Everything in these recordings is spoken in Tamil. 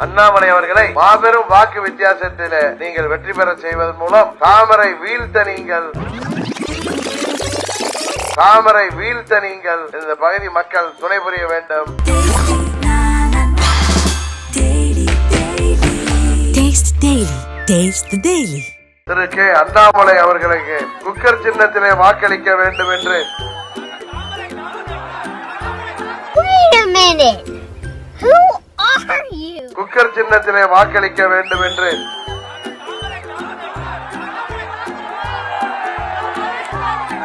அண்ணாமலை அவர்களை மாபெரும் வாக்கு வித்தியாசத்தில் நீங்கள் வெற்றி பெற செய்வதன் மூலம் தாமரை வீழ்த்த நீங்கள் தாமரை வீழ்த்த நீங்கள் இந்த பகுதி மக்கள் துணை புரிய வேண்டும் Taste Daily. Taste the Daily. திரு கே அண்ணாமலை அவர்களுக்கு குக்கர் சின்னத்திலே வாக்களிக்க வேண்டும் என்று Wait a minute. குக்கர் சின்னத்திலே வாக்களிக்க வேண்டும் என்று.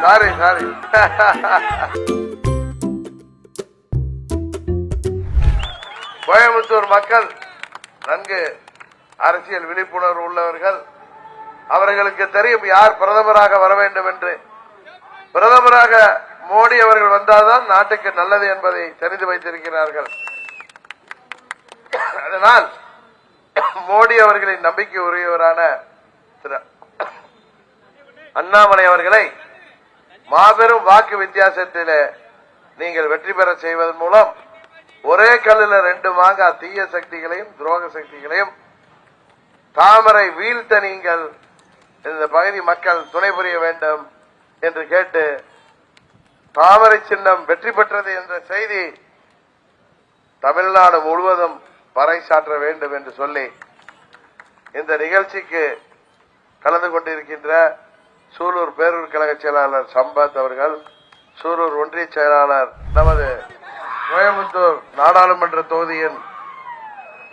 சாரி சாரி கோயம்புத்தூர் மக்கள் நன்கு அரசியல் விழிப்புணர்வு உள்ளவர்கள் அவர்களுக்கு தெரியும் யார் பிரதமராக வர வேண்டும் என்று. பிரதமராக மோடி அவர்கள் வந்தால்தான் நாட்டுக்கு நல்லது என்பதை தெரிந்து வைத்திருக்கிறார்கள். அதனால் மோடி அவர்களின் நம்பிக்கை உரியவரான திரு அண்ணாமலை அவர்களை மாபெரும் வாக்கு வித்தியாசத்தில் நீங்கள் வெற்றி பெற செய்வதன் மூலம் ஒரே கல்லுல ரெண்டு மாங்கா தீய சக்திகளையும் துரோக சக்திகளையும் தாமரை வீழ்த்த நீங்கள் இந்த பகுதி மக்கள் துணை புரிய வேண்டும் என்று கேட்டு தாமரை சின்னம் வெற்றி பெற்றது என்ற செய்தி தமிழ்நாடு முழுவதும் பறைசாற்ற வேண்டும் என்று சொல்லி இந்த நிகழ்ச்சிக்கு கலந்து கொண்டிருக்கின்ற சூலூர் பேரூர் கழக செயலாளர் சம்பத் அவர்கள் சூலூர் ஒன்றிய செயலாளர் நமது கோயம்புத்தூர் நாடாளுமன்ற தொகுதியின்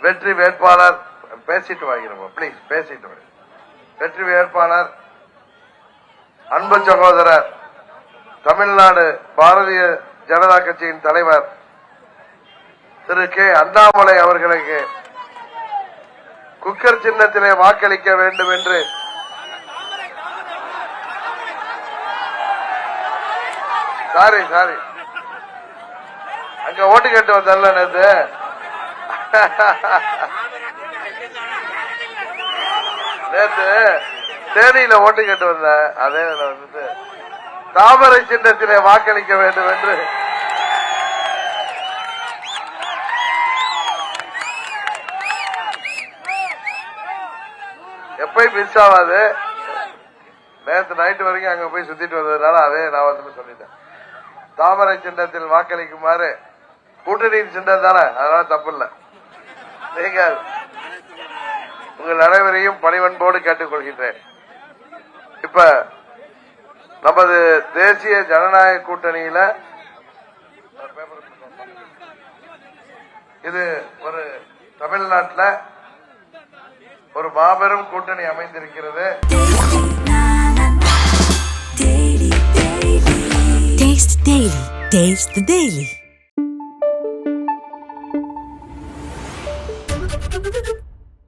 வெற்றி வேட்பாளர். பேசிட்டு வாங்கிறோம் பிளீஸ் பேசிட்டு வாங்க. வெற்றி வேட்பாளர் அன்பு சகோதரர் தமிழ்நாடு பாரதிய ஜனதா கட்சியின் தலைவர் திரு கே. அண்ணாமலை அவர்களுக்கு குக்கர் சின்னத்திலே வாக்களிக்க வேண்டும் என்று சாரி சாரி. அங்க ஓட்டு கேட்டு வந்தல்ல நேத்து? நேத்து தேனியில ஓட்டு கேட்டு வந்த அதே வந்து வந்துட்டு தாமரை சின்னத்திலே வாக்களிக்க வேண்டும் என்று போய் மிஸ் ஆகாது நேற்று நைட்டு வரைக்கும் அங்க போய் சுத்திட்டு வந்ததுனால அதே நான் வந்து சொல்லிட்டேன் தாமரை சின்னத்தில் வாக்களிக்குமாறு கூட்டணியின் சின்னம் தானே? அதனால தப்பு இல்லை நீங்கள் உங்கள் அனைவரையும் பணிவன்போடு கேட்டுக்கொள்கின்றேன். இப்ப நமது தேசிய ஜனநாயக கூட்டணியில இது ஒரு தமிழ்நாட்டில் ஒரு மாபெரும் கூட்டணி அமைந்திருக்கிறது Taste Daily.